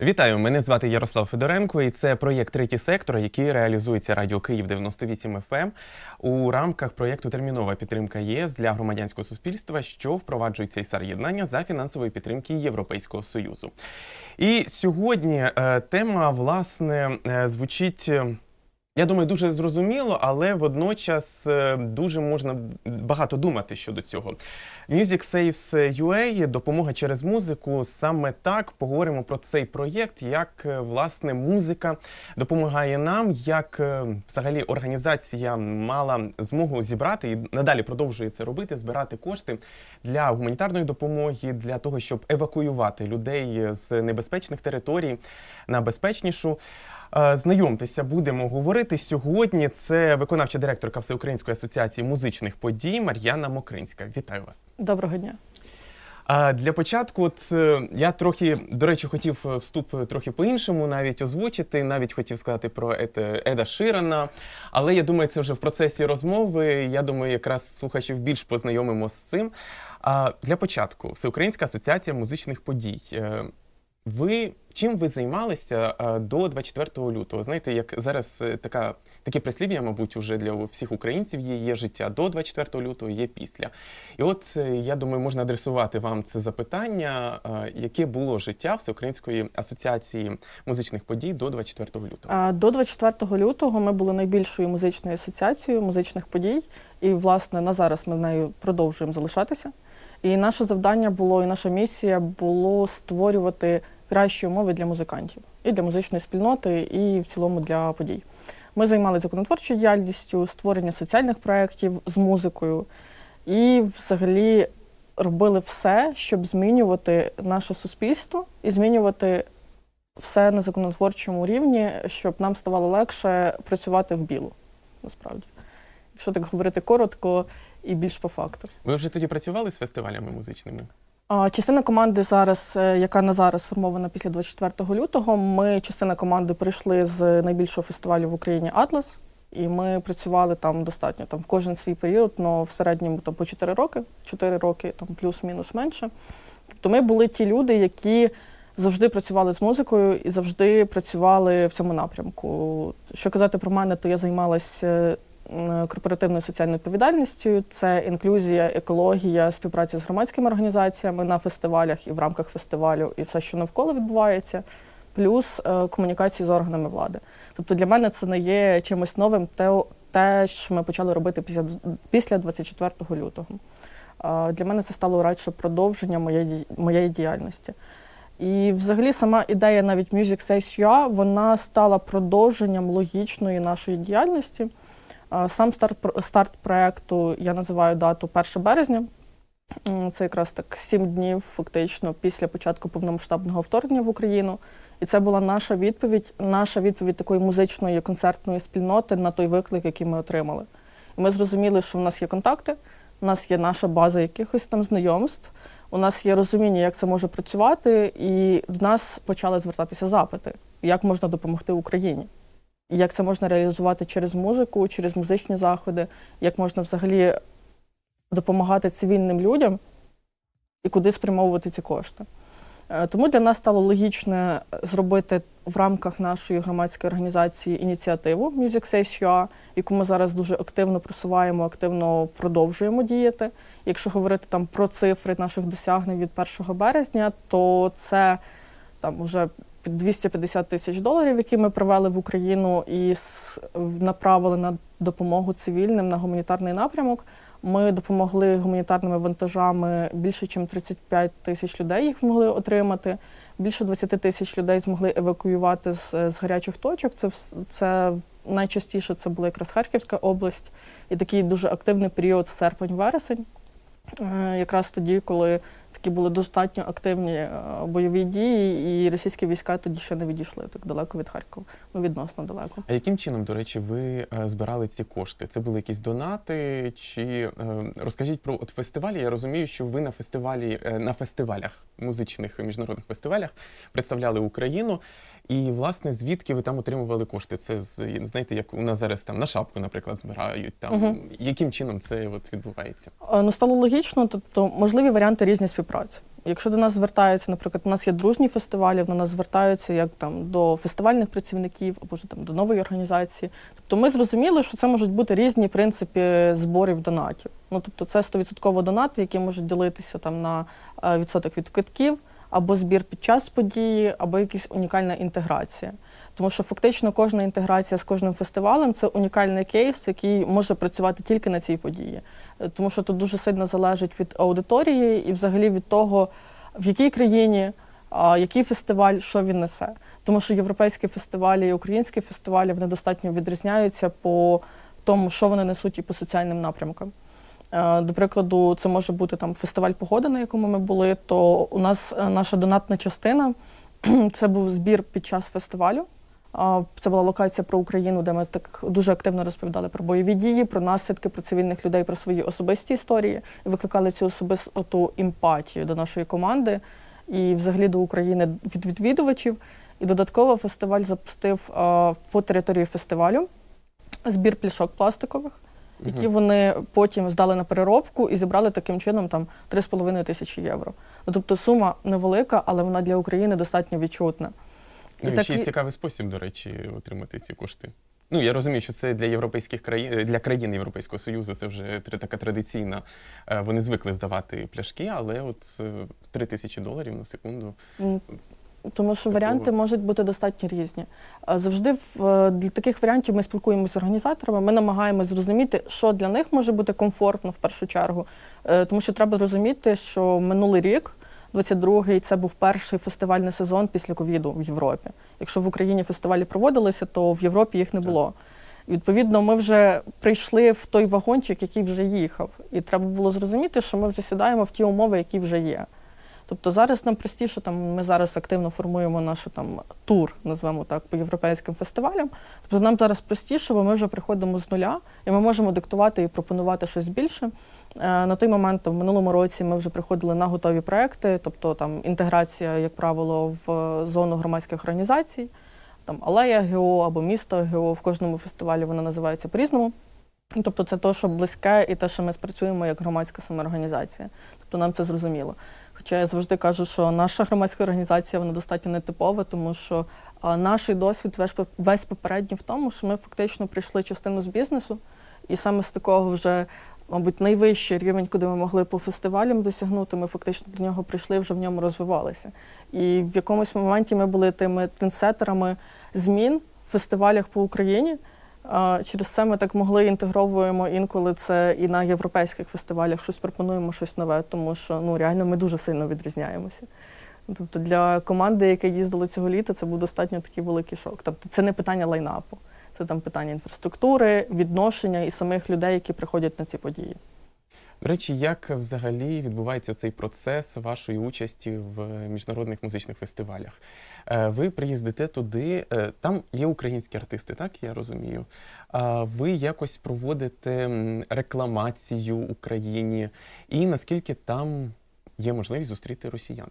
Вітаю, мене звати Ярослав Федоренко, і це проєкт Третій сектор, який реалізується Радіо Київ 98 FM ем у рамках проєкту Термінова підтримка ЄС для громадянського суспільства, що впроваджує цей єднання за фінансової підтримки Європейського союзу. І сьогодні е, тема власне е, звучить. Я думаю, дуже зрозуміло, але водночас е, дуже можна багато думати щодо цього. Music Saves UA, допомога через музику. Саме так поговоримо про цей проєкт, як е, власне музика допомагає нам, як е, взагалі організація мала змогу зібрати і надалі продовжує це робити, збирати кошти для гуманітарної допомоги, для того, щоб евакуювати людей з небезпечних територій на безпечнішу. Е, Знайомтеся, будемо говорити сьогодні. Це виконавча директорка Всеукраїнської асоціації музичних подій Мар'яна Мокринська. Вітаю вас. Доброго дня. А для початку, от е, я трохи, до речі, хотів е, вступ е, трохи по-іншому навіть озвучити, навіть хотів сказати про Еда Ширана. Але я думаю, це вже в процесі розмови. Я думаю, якраз слухачів більш познайомимо з цим. А для початку, Всеукраїнська асоціація музичних подій. Ви чим ви займалися е, до 24 лютого? Знаєте, як зараз е, така таке прислів'я, мабуть, уже для всіх українців є, є життя до 24 лютого, є після. І от е, я думаю, можна адресувати вам це запитання, яке було життя Всеукраїнської асоціації музичних подій до 24 лютого. До 24 лютого ми були найбільшою музичною асоціацією музичних подій, і власне на зараз ми нею продовжуємо залишатися. І наше завдання було, і наша місія було створювати кращі умови для музикантів і для музичної спільноти, і в цілому для подій. Ми займалися законотворчою діяльністю, створення соціальних проєктів з музикою, і взагалі робили все, щоб змінювати наше суспільство і змінювати все на законотворчому рівні, щоб нам ставало легше працювати в білу, насправді. Якщо так говорити коротко і більш по факту. Ви вже тоді працювали з фестивалями музичними? Частина команди зараз, е, яка на зараз сформована після 24 лютого, ми частина команди прийшли з найбільшого фестивалю в Україні Атлас. І ми працювали там достатньо там в кожен свій період, але в середньому там по 4 роки, 4 роки, там плюс-мінус менше. Тобто ми були ті люди, які завжди працювали з музикою і завжди працювали в цьому напрямку. Що казати про мене, то я займалася м, корпоративною соціальною відповідальністю. Це інклюзія, екологія, співпраця з громадськими організаціями на фестивалях і в рамках фестивалю, і все, що навколо відбувається, плюс е, комунікацію з органами влади. Тобто для мене це не є чимось новим, те, що ми почали робити після, після 24 лютого. Е, Для мене це стало радше продовженням моєї, моєї діяльності. І взагалі сама ідея навіть Music Says UA, вона стала продовженням логічної нашої діяльності. Сам старт, старт проекту я називаю дату 1 березня. Це якраз так сім днів фактично після початку повномасштабного вторгнення в Україну. І це була наша відповідь, наша відповідь такої музичної концертної спільноти на той виклик, який ми отримали. І ми зрозуміли, що в нас є контакти, у нас є наша база якихось там знайомств, у нас є розуміння, як це може працювати, і до нас почали звертатися запити, як можна допомогти Україні. Як це можна реалізувати через музику, через музичні заходи, як можна взагалі допомагати цивільним людям і куди спрямовувати ці кошти. Е, Тому для нас стало логічно зробити в рамках нашої громадської організації ініціативу Music Says UA, яку ми зараз дуже активно просуваємо, активно продовжуємо діяти. Якщо говорити там про цифри наших досягнень від 1 березня, то це там під 250 тисяч доларів, які ми привели в Україну і направили на допомогу цивільним на гуманітарний напрямок. Ми допомогли гуманітарними вантажами більше, ніж 35 тисяч людей їх змогли отримати. Більше 20 тисяч людей змогли евакуювати з, з гарячих точок. Це, це найчастіше це була якраз Харківська область, і такий дуже активний період серпень-вересень. Е, Якраз тоді, коли такі були достатньо активні е, бойові дії, і російські війська тоді ще не відійшли так далеко від Харкова, ну відносно далеко. А яким чином, до речі, ви е, збирали ці кошти? Це були якісь донати? Чи е, розкажіть про от фестивалі? Я розумію, що ви на фестивалі на фестивалях, музичних міжнародних фестивалях представляли Україну. І власне звідки ви там отримували кошти? Це знаєте, як у нас зараз там на шапку, наприклад, збирають там. Мгм. Яким чином це от відбувається? Е, Ну, стало логічно, тобто можливі варіанти різні співпраці. Якщо до нас звертаються, наприклад, у нас є дружні фестивалі, до нас звертаються як там до фестивальних працівників або ж там до нової організації. Тобто ми зрозуміли, що це можуть бути різні принципи зборів донатів. Ну тобто це 100% донати, які можуть ділитися там на е, відсоток від квитків, або збір під час події, або якась унікальна інтеграція. Тому що фактично кожна інтеграція з кожним фестивалем це унікальний кейс, який може працювати тільки на цій події. Е, Тому що тут дуже сильно залежить від аудиторії і взагалі від того, в якій країні, який фестиваль, що він несе. Тому що європейські фестивалі і українські фестивалі вони достатньо відрізняються по тому, що вони несуть і по соціальним напрямкам. Е, До прикладу, це може бути там фестиваль погоди, на якому ми були. То у нас е, наша донатна частина це був збір під час фестивалю. Це була локація про Україну, де ми так дуже активно розповідали про бойові дії, про наслідки, про цивільних людей, про свої особисті історії і викликали цю особисту емпатію до нашої команди і взагалі до України від відвідувачів. І додатково фестиваль запустив по території фестивалю збір пляшок пластикових, які вони потім здали на переробку і зібрали таким чином там 3,5 тисячі євро. Ну, тобто сума невелика, але вона для України достатньо відчутна. Ну, і такі- ще й цікавий спосіб, до речі, отримати ці кошти. Ну, я розумію, що це для європейських країн, для країн Європейського Союзу це вже така традиційна. е, Вони звикли здавати пляшки, але от е, 3 тисячі доларів на секунду. Тому що варіанти можуть бути достатньо різні. Завжди в- е, для таких варіантів ми спілкуємося з організаторами. Ми намагаємось зрозуміти, що для них може бути комфортно в першу чергу. Е, Тому що треба розуміти, що минулий рік, 22-й, це був перший фестивальний сезон після ковіду в Європі. Якщо в Україні фестивалі проводилися, то в Європі їх не було. І відповідно, ми вже прийшли в той вагончик, який вже їхав. І треба було зрозуміти, що ми вже сідаємо в ті умови, які вже є. Тобто зараз нам простіше, там ми зараз активно формуємо наш там тур, назвемо так, по європейським фестивалям. Тобто нам зараз простіше, бо ми вже приходимо з нуля, і ми можемо диктувати і пропонувати щось більше. Е, На той момент, в минулому році, ми вже приходили на готові проекти, тобто там інтеграція, як правило, в е, зону громадських організацій, там алея ГО або місто ГО. В кожному фестивалі вона називається по-різному. Тобто це те, що близьке, і те, що ми спрацюємо як громадська самоорганізація. Тобто нам це зрозуміло. Хоча я завжди кажу, що наша громадська організація вона достатньо нетипова, тому що наш досвід весь, попередній в тому, що ми фактично прийшли частину з бізнесу, і саме з такого вже, мабуть, найвищий рівень, куди ми могли по фестивалям досягнути, ми фактично до нього прийшли, вже в ньому розвивалися. І в якомусь моменті ми були тими трендсеттерами змін в фестивалях по Україні. Через це ми так могли інтегровуємо інколи це і на європейських фестивалях щось пропонуємо щось нове, тому що ну реально ми дуже сильно відрізняємося. Тобто для команди, яка їздила цього літа, це був достатньо такий великий шок. Тобто це не питання лайнапу, це там питання інфраструктури, відношення і самих людей, які приходять на ці події. До речі, як взагалі відбувається цей процес вашої участі в міжнародних музичних фестивалях? Е, Ви приїздите туди, е, там є українські артисти, так я розумію. Ви якось проводите рекламацію Україні, і наскільки там є можливість зустріти росіян?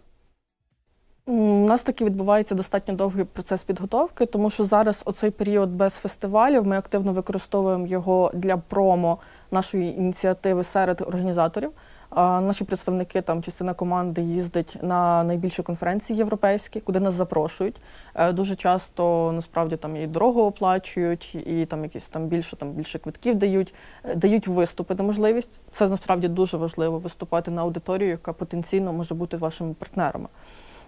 У нас таки відбувається достатньо довгий процес підготовки, тому що зараз оцей період без фестивалів ми активно використовуємо його для промо нашої ініціативи серед організаторів. Наші представники, там частина команди їздить на найбільші конференції європейські, куди нас запрошують. Е, Дуже часто насправді там і дорогу оплачують, і там якісь там більше там більше квитків дають, Е, дають виступи на можливість. Це насправді дуже важливо виступати на аудиторію, яка потенційно може бути вашими партнерами.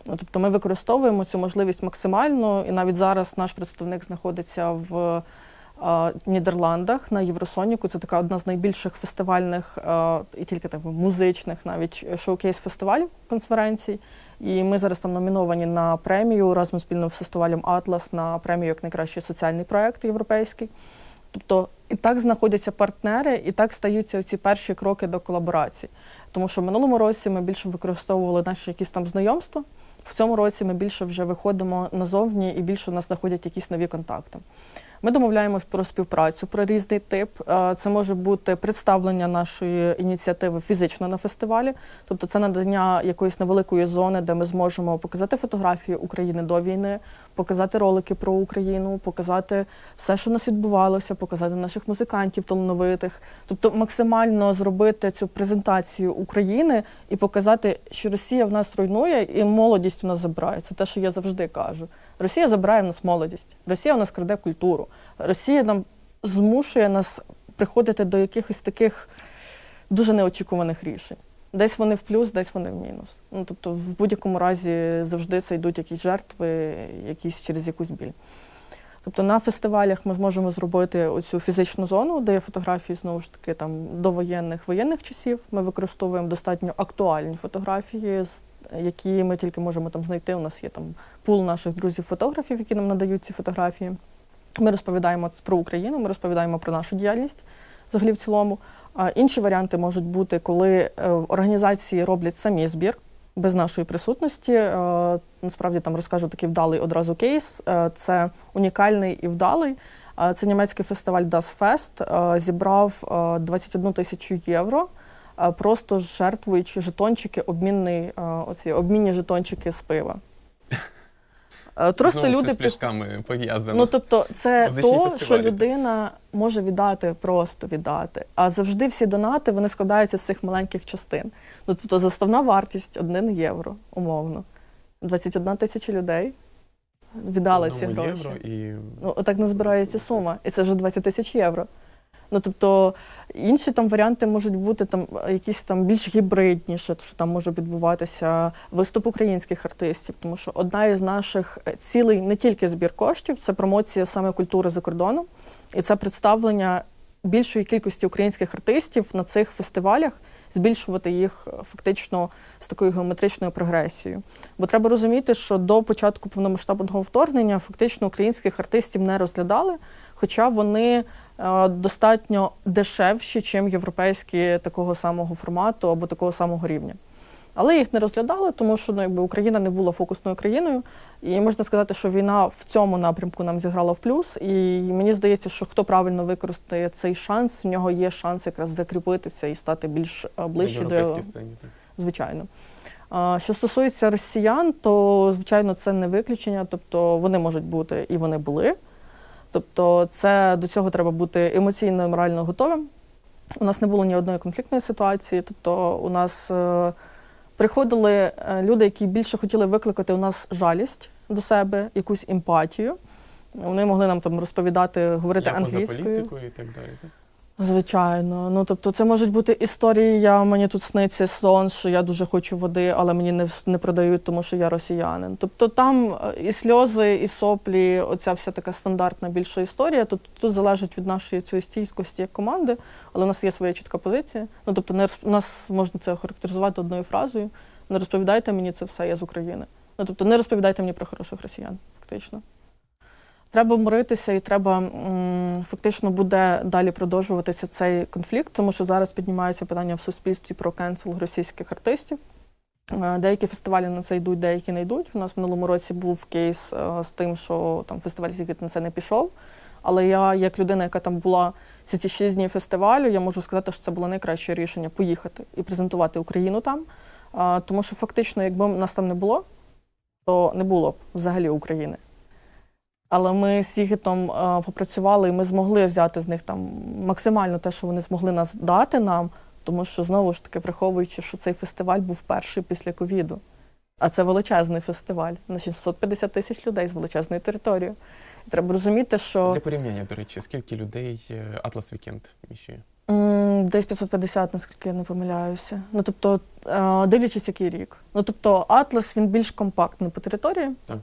Ну, Тобто ми використовуємо цю можливість максимально, і навіть зараз наш представник знаходиться в е, Нідерландах на Євросоніку. Це така одна з найбільших фестивальних е, і тільки так музичних, навіть шоукейс-фестивалів конференцій. І ми зараз там номіновані на премію разом з спільним фестивалем Атлас на премію як найкращий соціальний проект європейський. Тобто і так знаходяться партнери, і так стаються ці перші кроки до колаборації. Тому що в минулому році ми більше використовували наші якісь там знайомства. В цьому році ми більше вже виходимо назовні і більше у нас знаходять якісь нові контакти. Ми домовляємось про співпрацю, про різний тип. Е, Це може бути представлення нашої ініціативи фізично на фестивалі, тобто це надання якоїсь невеликої зони, де ми зможемо показати фотографії України до війни, показати ролики про Україну, показати все, що у нас відбувалося, показати наших музикантів талановитих, тобто максимально зробити цю презентацію України і показати, що Росія в нас руйнує і молодість у нас забирає. Це те, що я завжди кажу. Росія забирає в нас молодість, Росія у нас краде культуру. Росія нам змушує нас приходити до якихось таких дуже неочікуваних рішень. Десь вони в плюс, десь вони в мінус. Ну тобто, в будь-якому разі завжди це йдуть якісь жертви, якісь через якусь біль. Тобто на фестивалях ми зможемо зробити оцю фізичну зону, де є фотографії знову ж таки там довоєнних воєнних часів. Ми використовуємо достатньо актуальні фотографії, які ми тільки можемо там знайти. У нас є там пул наших друзів-фотографів, які нам надають ці фотографії. Ми розповідаємо про Україну, ми розповідаємо про нашу діяльність взагалі в цілому. Інші варіанти можуть бути, коли е, організації роблять самі збір без нашої присутності. Е, Насправді там розкажу такий вдалий одразу кейс. Е, Це унікальний і вдалий. Це німецький фестиваль Das Fest зібрав е, 21 тисячу євро. Просто жертвуючи жетончики, обмінний, оці обмінні жетончики з пива. Е, Просто Знову все люди з пляшками пов'язано. Ну тобто, це Музичні то, що людина може віддати, просто віддати. А завжди всі донати вони складаються з цих маленьких частин. Ну тобто заставна вартість 1 євро, умовно. 21 тисяча людей віддали ці гроші. євро і Ну, отак назбирається сума, і це вже 20 тисяч євро. Ну, тобто, інші там варіанти можуть бути там якісь там більш гібридніше, що там може відбуватися виступ українських артистів, тому що одна із наших е, цілей не тільки збір коштів, це промоція саме культури за кордоном, і це представлення більшої кількості українських артистів на цих фестивалях, збільшувати їх е, фактично з такою геометричною прогресією. Бо треба розуміти, що до початку повномасштабного вторгнення фактично українських артистів не розглядали, хоча вони е, достатньо дешевші, ніж європейські такого самого формату або такого самого рівня. Але їх не розглядали, тому що ну, якби Україна не була фокусною країною. І можна сказати, що війна в цьому напрямку нам зіграла в плюс. І мені здається, що хто правильно використає цей шанс, в нього є шанс якраз закріпитися і стати більш е, ближче до так. звичайно. Що стосується росіян, то звичайно це не виключення, тобто вони можуть бути і вони були. Тобто, це до цього треба бути емоційно і морально готовим. У нас не було ні одної конфліктної ситуації. Тобто, у нас е, приходили е, люди, які більше хотіли викликати у нас жалість до себе, якусь емпатію. Вони могли нам там розповідати, говорити Я поза англійською. політикою і так далі. так? Звичайно, ну тобто це можуть бути історії. Я мені тут сниться сон, що я дуже хочу води, але мені не, не продають, тому що я росіянин. Тобто там е, і сльози, і соплі, оця вся така стандартна більша історія. Тут, тут залежить від нашої цієї стійкості як команди, але у нас є своя чітка позиція. Ну тобто, не у нас можна це охарактеризувати одною фразою. Не розповідайте мені це все, я з України. Ну тобто, не розповідайте мені про хороших росіян, фактично. Треба миритися і треба фактично буде далі продовжуватися цей конфлікт, тому що зараз піднімається питання в суспільстві про кенсел російських артистів. Е, Деякі фестивалі на це йдуть, деякі не йдуть. У нас в минулому році був кейс е, з тим, що там фестиваль «Зігіт» на це не пішов. Але я, як людина, яка там була всі ці шість днів фестивалю, я можу сказати, що це було найкраще рішення поїхати і презентувати Україну там. Е, Тому що фактично, якби нас там не було, то не було б взагалі України. Але ми з Сігітом е, попрацювали, і ми змогли взяти з них там максимально те, що вони змогли нас дати нам, тому що знову ж таки, враховуючи, що цей фестиваль був перший після ковіду. А це величезний фестиваль на 650 тисяч людей з величезною територією. І треба розуміти, що Для порівняння, до речі, скільки людей Атлас Вікенд вміщує? десь 550, наскільки я не помиляюся. Ну тобто, е, дивлячись, який рік. Ну тобто, Атлас він більш компактний по території. Так.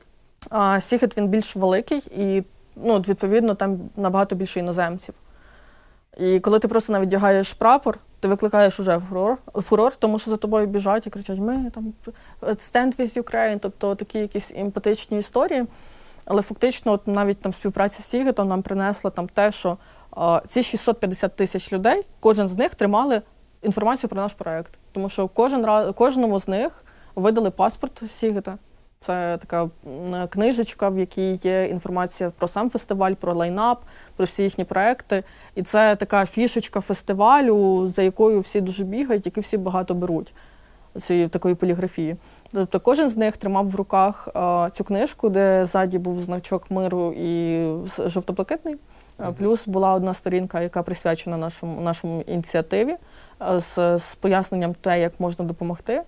А Сіхет він більш великий і ну, відповідно там набагато більше іноземців. І коли ти просто навіть вдягаєш прапор, ти викликаєш уже фурор, фурор, тому що за тобою біжать і кричать: ми там stand with Ukraine, тобто такі якісь емпатичні історії. Але фактично, от навіть там співпраця з Сігетом нам принесла там те, що А, Ці 650 тисяч людей, кожен з них тримали інформацію про наш проект. Тому що кожен кожному з них видали паспорт Сігета. Це така книжечка, в якій є інформація про сам фестиваль, про лайнап, про всі їхні проекти. І це така фішечка фестивалю, за якою всі дуже бігають, які всі багато беруть цієї такої поліграфії. Тобто кожен з них тримав в руках е, цю книжку, де ззаді був значок миру і жовто-блакитний. Плюс була одна сторінка, яка присвячена нашому, нашому ініціативі з, з поясненням те, як можна допомогти.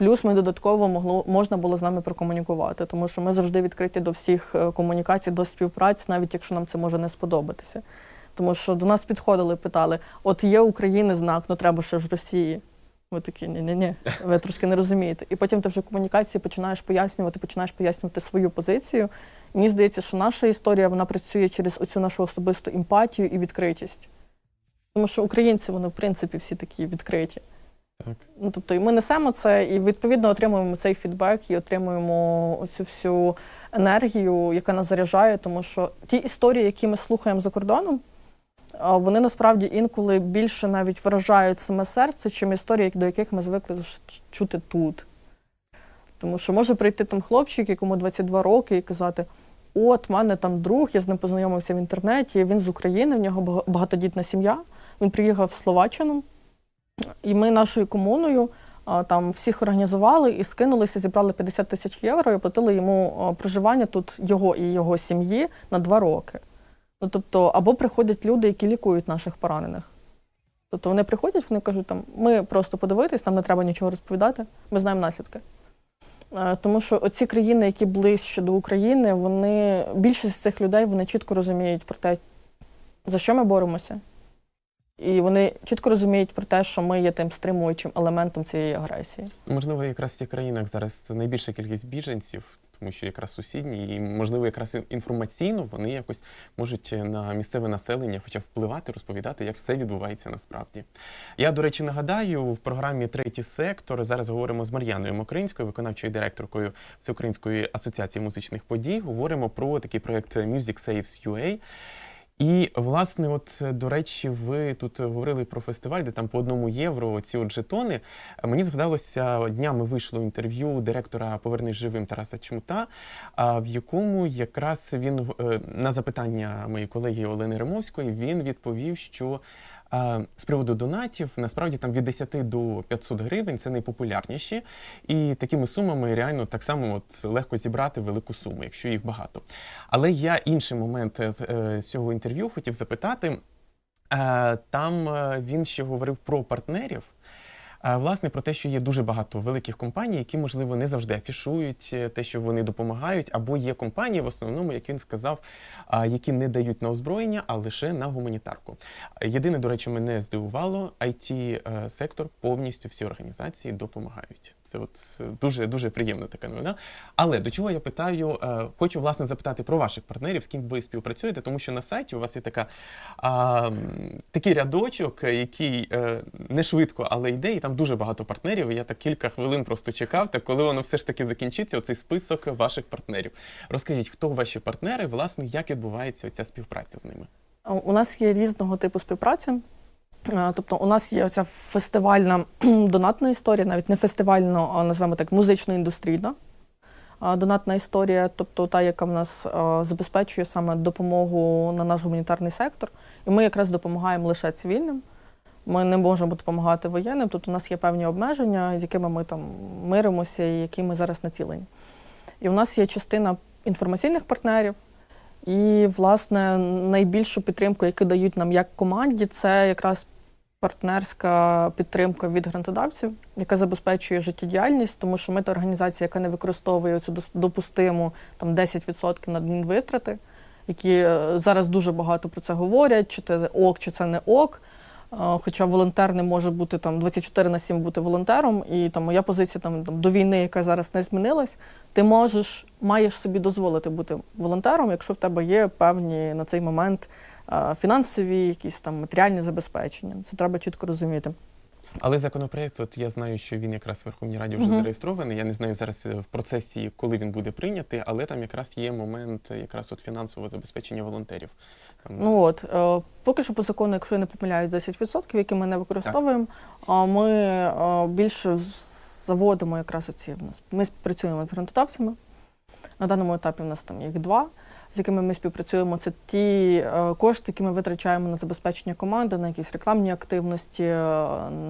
Плюс ми додатково могло можна було з нами прокомунікувати, тому що ми завжди відкриті до всіх е, комунікацій, до співпраці, навіть якщо нам це може не сподобатися. Тому що до нас підходили, питали: от є України знак, ну треба ще ж Росії. Ми такі, ні, ні, ні, ви трошки не розумієте. І потім ти вже в комунікації починаєш пояснювати, починаєш пояснювати свою позицію. І мені здається, що наша історія вона працює через оцю нашу особисту емпатію і відкритість. Тому що українці, вони, в принципі, всі такі відкриті. Так. Ну, тобто, і ми несемо це і відповідно отримуємо цей фідбек і отримуємо оцю всю енергію, яка нас заряджає, тому що ті історії, які ми слухаємо за кордоном, вони насправді інколи більше навіть виражають саме серце, чим історії, до яких ми звикли чути тут. Тому що може прийти там хлопчик, якому 22 роки, і казати: от, в мене там друг, я з ним познайомився в інтернеті, він з України, в нього багатодітна сім'я. Він приїхав в Словаччину, і ми нашою комуною там всіх організували і скинулися, зібрали 50 тисяч євро і оплатили йому проживання тут його і його сім'ї на два роки. Ну, тобто, або приходять люди, які лікують наших поранених. Тобто вони приходять, вони кажуть, там, ми просто подивитись, нам не треба нічого розповідати, ми знаємо наслідки. Тому що оці країни, які ближче до України, вони більшість цих людей вони чітко розуміють про те, за що ми боремося. І вони чітко розуміють про те, що ми є тим стримуючим елементом цієї агресії. Можливо, якраз в тих країнах зараз найбільша кількість біженців, тому що якраз сусідні, і можливо, якраз інформаційно вони якось можуть на місцеве населення, хоча впливати, розповідати, як все відбувається насправді. Я, до речі, нагадаю, в програмі Третій сектор зараз говоримо з Мар'яною Мокринською, виконавчою директоркою Всеукраїнської асоціації музичних подій. Говоримо про такий проект Music Saves UA. І, власне, от до речі, ви тут говорили про фестиваль, де там по одному євро ці от жетони. Мені згадалося днями вийшло інтерв'ю директора Повернись живим Тараса Чмута, в якому якраз він е, на запитання моєї колеги Олени Римовської він відповів, що з приводу донатів насправді там від 10 до 500 гривень це найпопулярніші, і такими сумами реально так само от легко зібрати велику суму, якщо їх багато. Але я інший момент з, е, цього інтерв'ю хотів запитати. Е, Там е, він ще говорив про партнерів. Е, Власне, про те, що є дуже багато великих компаній, які, можливо, не завжди афішують е, те, що вони допомагають, або є компанії, в основному, як він сказав, які не дають на озброєння, а лише на гуманітарку. Єдине, до речі, мене здивувало, it сектор повністю всі організації допомагають. Це от е, дуже дуже приємна така новина. Але до чого я питаю, е, хочу власне запитати про ваших партнерів, з ким ви співпрацюєте, тому що на сайті у вас є така а, такий рядочок, е, який не швидко, але йде, і там дуже багато партнерів. Я так кілька хвилин просто чекав, так коли воно все ж таки закінчиться, оцей список ваших партнерів. Розкажіть, хто ваші партнери, власне, як відбувається ця співпраця з ними? У нас є різного типу співпраця. Е, Тобто, у нас є оця фестивальна донатна історія, навіть не фестивальна, а називаємо так музично-індустрійна донатна історія, тобто та, яка в нас забезпечує саме допомогу на наш гуманітарний сектор. І ми якраз допомагаємо лише цивільним. Ми не можемо допомагати воєнним. Тут у нас є певні обмеження, з якими ми там миримося і які ми зараз націлені. І у нас є частина інформаційних партнерів. І, власне, найбільшу підтримку, яку дають нам як команді, це якраз партнерська підтримка від грантодавців, яка забезпечує життєдіяльність, тому що ми та організація, яка не використовує цю допустиму там 10% витрати, які е, зараз дуже багато про це говорять, чи це ок, чи це не ок. Хоча волонтер не може бути там 24 на 7 бути волонтером, і там моя позиція там, там до війни, яка зараз не змінилась, ти можеш, маєш собі дозволити бути волонтером, якщо в тебе є певні на цей момент фінансові, якісь там матеріальні забезпечення. Це треба чітко розуміти. Але законопроект, от я знаю, що він якраз в Верховній Раді вже зареєстрований. Я не знаю зараз е, в процесі, коли він буде прийнятий, але там якраз є момент е, якраз от фінансового забезпечення волонтерів. Ну от е, поки що по закону, якщо я не помиляюсь, 10%, які ми не використовуємо, а ми е, більше заводимо якраз оці в нас. Ми співпрацюємо з грантодавцями. На даному етапі в нас там їх два, з якими ми співпрацюємо. Це ті е, кошти, які ми витрачаємо на забезпечення команди, на якісь рекламні активності, е,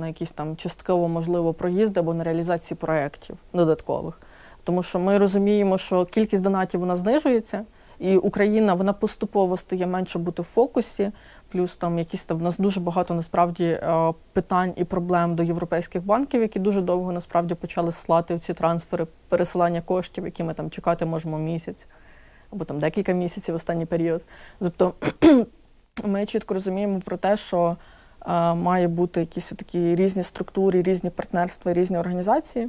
на якісь там частково, можливо, проїзди або на реалізації проєктів додаткових. Тому що ми розуміємо, що кількість донатів вона знижується. І Україна вона поступово стає менше бути в фокусі. Плюс там якісь там в нас дуже багато насправді е, питань і проблем до європейських банків, які дуже довго насправді почали слати ці трансфери, пересилання коштів, які ми там чекати можемо місяць або там декілька місяців останній період. Тобто ми чітко розуміємо про те, що е, має бути якісь такі різні структури, різні партнерства, різні організації.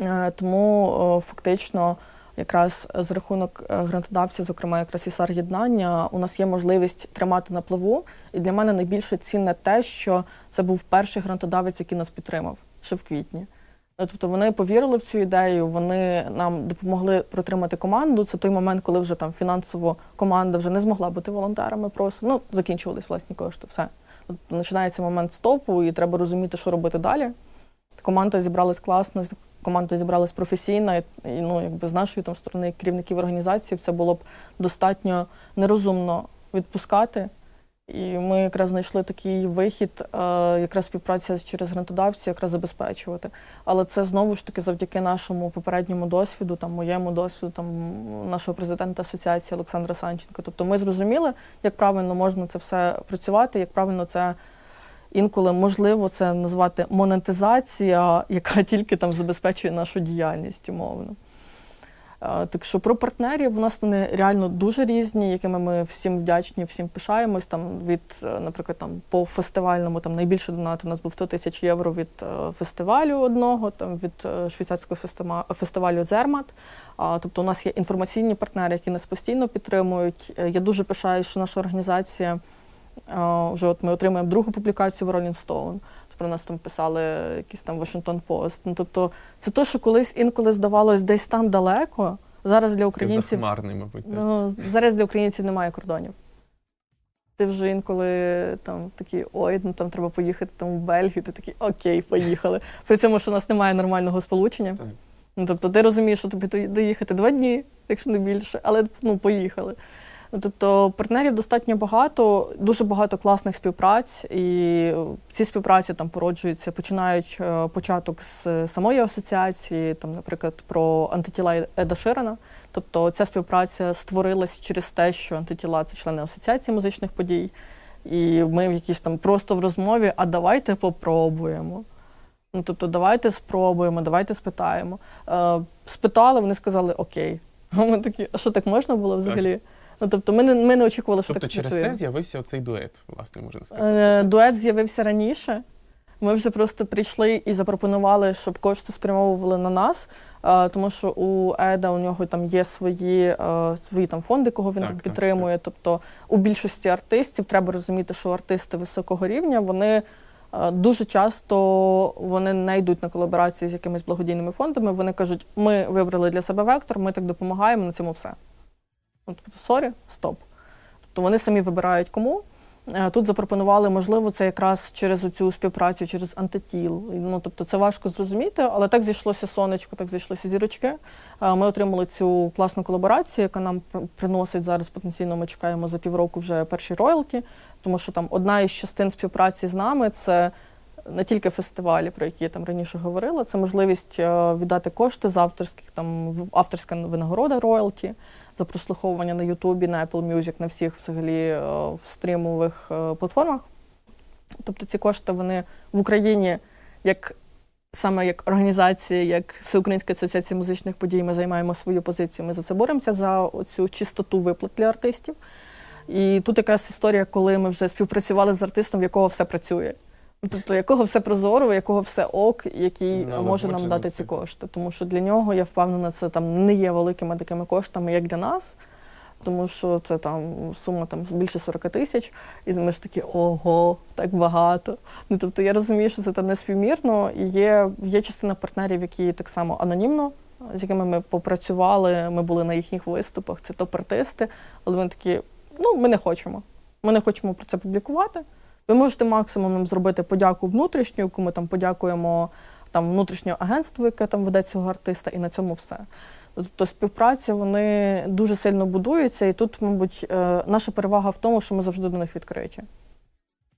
Е, тому о, фактично, якраз з рахунок е, грантодавців, зокрема якраз і єднання, у нас є можливість тримати на плаву. І для мене найбільше цінне те, що це був перший грантодавець, який нас підтримав ще в квітні. Е, Тобто вони повірили в цю ідею, вони нам допомогли протримати команду. Це той момент, коли вже там фінансово команда вже не змогла бути волонтерами. Просто ну закінчувались власні кошти. Все Тобто починається момент стопу, і треба розуміти, що робити далі. Команда зібралась класно, команда зібралась професійна, і і, ну, якби з нашої там сторони керівників організації це було б достатньо нерозумно відпускати. І ми якраз знайшли такий вихід, е, якраз співпраця через грантодавців, якраз забезпечувати. Але це знову ж таки завдяки нашому попередньому досвіду, там моєму досвіду, там нашого президента асоціації Олександра Санченка. Тобто ми зрозуміли, як правильно можна це все працювати, як правильно це інколи можливо це назвати монетизація, яка тільки там забезпечує нашу діяльність умовно. Так що про партнерів у нас вони реально дуже різні, якими ми всім вдячні, всім пишаємось. Там від, е, наприклад, там по фестивальному там найбільше донат у нас був 100 тисяч євро від е, фестивалю одного, там від е, швейцарського фестивалю Зермат. Тобто у нас є інформаційні партнери, які нас постійно підтримують. Я дуже пишаюсь, що наша організація вже от ми отримуємо другу публікацію в Rolling Stone. Про нас там писали якийсь там Washington Post. Ну тобто, це те, що колись інколи здавалось десь там далеко. Зараз для українців захмарний, мабуть. так. ну, зараз для українців немає кордонів. Ти вже інколи там такі, ой, ну там треба поїхати там в Бельгію, ти такий окей, поїхали. При цьому, що у нас немає нормального сполучення. Так. Ну, тобто ти розумієш, що тобі доїхати два дні, якщо не більше, але ну, поїхали. Ну, тобто партнерів достатньо багато, дуже багато класних співпраць, і ці співпраці там породжуються, починають е, початок з самої асоціації, там, наприклад, про антитіла Еда Ширана. Тобто ця співпраця створилась через те, що антитіла це члени асоціації музичних подій. І ми в якійсь там просто в розмові, а давайте попробуємо. Ну, тобто, давайте спробуємо, давайте спитаємо. Е, спитали, вони сказали окей. Ми такі, а що так можна було взагалі? Ну, тобто, ми не, ми не очікували, що Тобто так через це з'явився оцей дует, власне, можна сказати. Е, Дует з'явився раніше. Ми вже просто прийшли і запропонували, щоб кошти спрямовували на нас, е, тому що у Еда у нього там є свої, е, свої там фонди, кого він Так, там так, підтримує. Тобто у більшості артистів треба розуміти, що артисти високого рівня вони. Дуже часто вони не йдуть на колаборації з якимись благодійними фондами. Вони кажуть, ми вибрали для себе вектор, ми так допомагаємо, на цьому все. Ну, Тобто, сорі, стоп. Тобто вони самі вибирають кому. Е, Тут запропонували, можливо, це якраз через цю співпрацю, через антитіл. Ну, тобто це важко зрозуміти, але так зійшлося сонечко, так зійшлося зірочки. Е, Ми отримали цю класну колаборацію, яка нам приносить зараз потенційно. Ми чекаємо за півроку вже перші роялті, тому що там одна із частин співпраці з нами це. Не тільки фестивалі, про які я там раніше говорила, це можливість е, віддати кошти з авторських, там авторська винагорода роялті за прослуховування на Ютубі, на Apple Music, на всіх взагалі е, в стрімових е, платформах. Тобто ці кошти вони в Україні, як саме як організація, як Всеукраїнська асоціація музичних подій, ми займаємо свою позицію. Ми за це боремося, за цю чистоту виплат для артистів. І тут якраз історія, коли ми вже співпрацювали з артистом, в якого все працює. Тобто, якого все прозоро, якого все ок, який Ну, може нам дати ці кошти. Тому що для нього, я впевнена, це там не є великими такими коштами, як для нас. тому що це там сума там більше 40 тисяч, і ми ж такі ого, так багато. Ну тобто я розумію, що це там неспівмірно. І є, є частина партнерів, які так само анонімно, з якими ми попрацювали. Ми були на їхніх виступах, це топ-артисти, але вони такі: ну, ми не хочемо. Ми не хочемо про це публікувати. Ви можете максимум нам зробити подяку внутрішню, яку ми там подякуємо там внутрішнього агентству, яке там веде цього артиста, і на цьому все. Тобто співпраця вони дуже сильно будуються, і тут, мабуть, е, наша перевага в тому, що ми завжди до них відкриті.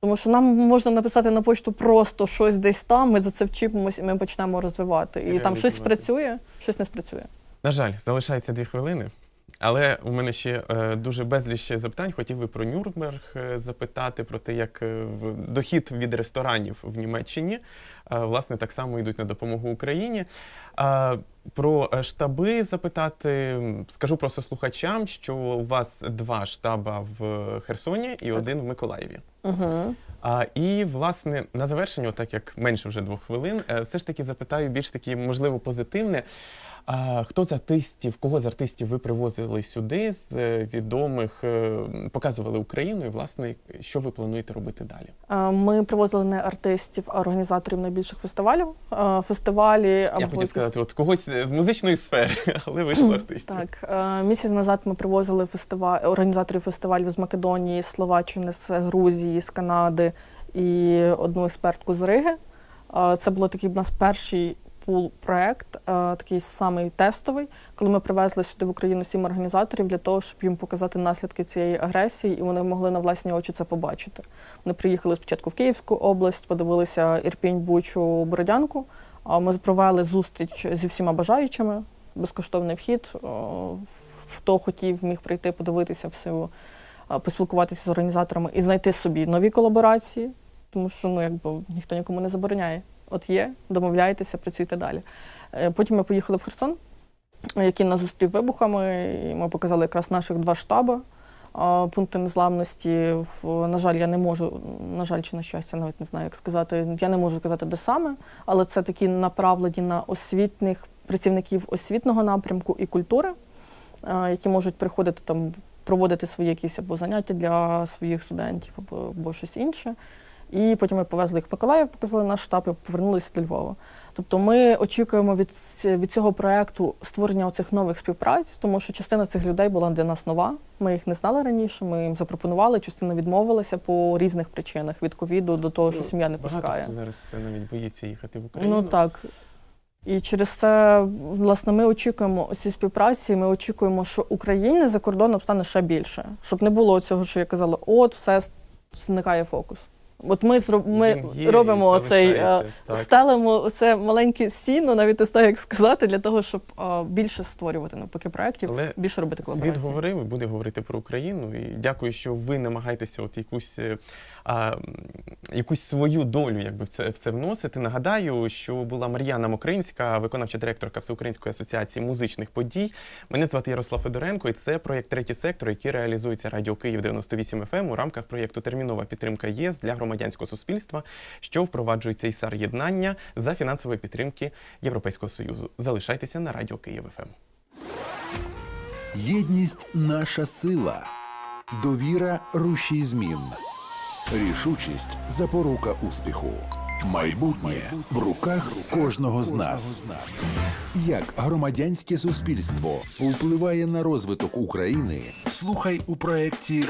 Тому що нам можна написати на почту просто щось десь там, ми за це вчіпимось і ми почнемо розвивати. І там щось спрацює, щось не спрацює. На жаль, залишається дві хвилини. Але у мене ще е, дуже безліч запитань. Хотів би про Нюрнберг е, запитати, про те, як е, дохід від ресторанів в Німеччині власне так само йдуть на допомогу Україні. Про штаби запитати, скажу просто слухачам, що у вас два штаба в Херсоні і один в Миколаєві. Угу. А, і, власне, на завершення, так як менше вже двох хвилин, все ж таки запитаю більш таки, можливо, позитивне. А, хто з артистів, кого з артистів ви привозили сюди з е, відомих, е, показували Україну, і власне, що ви плануєте робити далі? Ми привозили не артистів, а організаторів найбільших фестивалів. Фестивалі Я або хотів сказати, от когось з музичної сфери, але вийшло артистів. Так, е, місяць назад ми привозили фестиваль, організаторів фестивалів з Македонії, з Словаччини, з Грузії, з Канади і одну експертку з Риги. Це було такий в нас перший пул проект, е, такий самий тестовий, коли ми привезли сюди в Україну сім організаторів для того, щоб їм показати наслідки цієї агресії, і вони могли на власні очі це побачити. Вони приїхали спочатку в Київську область, подивилися Ірпінь, Бучу, Бородянку. Ми провели зустріч зі всіма бажаючими, безкоштовний вхід. Хто хотів, міг прийти, подивитися всю, а, поспілкуватися з організаторами і знайти собі нові колаборації, тому що ну, якби, ніхто нікому не забороняє. От є, домовляйтеся, працюйте далі. Е, Потім ми поїхали в Херсон, який нас зустрів вибухами, і ми показали якраз наших два штаби. Пункти незламності, на жаль, я не можу, на жаль, чи на щастя, навіть не знаю, як сказати. Я не можу сказати, де саме, але це такі направлені на освітних працівників освітного напрямку і культури, які можуть приходити там, проводити свої якісь або заняття для своїх студентів, або, або щось інше. І потім ми повезли їх в Миколаїв, показали наш штаб і повернулися до Львова. Тобто ми очікуємо від, від цього проекту створення оцих нових співпраць, тому що частина цих людей була для нас нова. Ми їх не знали раніше. Ми їм запропонували, частина відмовилася по різних причинах від ковіду до того, що Ну, сім'я не Багато пускає. хто зараз навіть боїться їхати в Україну. Ну так. І через це, власне, ми очікуємо ці співпраці. Ми очікуємо, що України за кордоном стане ще більше, щоб не було цього, що я казала, от все зникає фокус. От ми зроб... ми є робимо оцей е, стелимо це маленьке сіно, навіть не знаю, як сказати, для того, щоб е, більше створювати навпаки проєктів, Але більше робити Світ говорив і буде говорити про Україну. І дякую, що ви намагаєтеся от якусь, е, а, якусь свою долю якби, в, це, в це вносити. Нагадаю, що була Мар'яна Мокринська, виконавча директорка Всеукраїнської асоціації музичних подій. Мене звати Ярослав Федоренко, і це проєкт Третій сектор, який реалізується Радіо Київ 98 FM ем у рамках проєкту Термінова підтримка ЄС для громадянського суспільства, що впроваджує цей сар єднання за фінансової підтримки Європейського Союзу. Залишайтеся на Радіо Київ Ем. ФМ. Єдність наша сила, довіра рушій змін, рішучість запорука успіху. Майбутнє в руках кожного з нас. Як громадянське суспільство впливає на розвиток України? Слухай у проєкті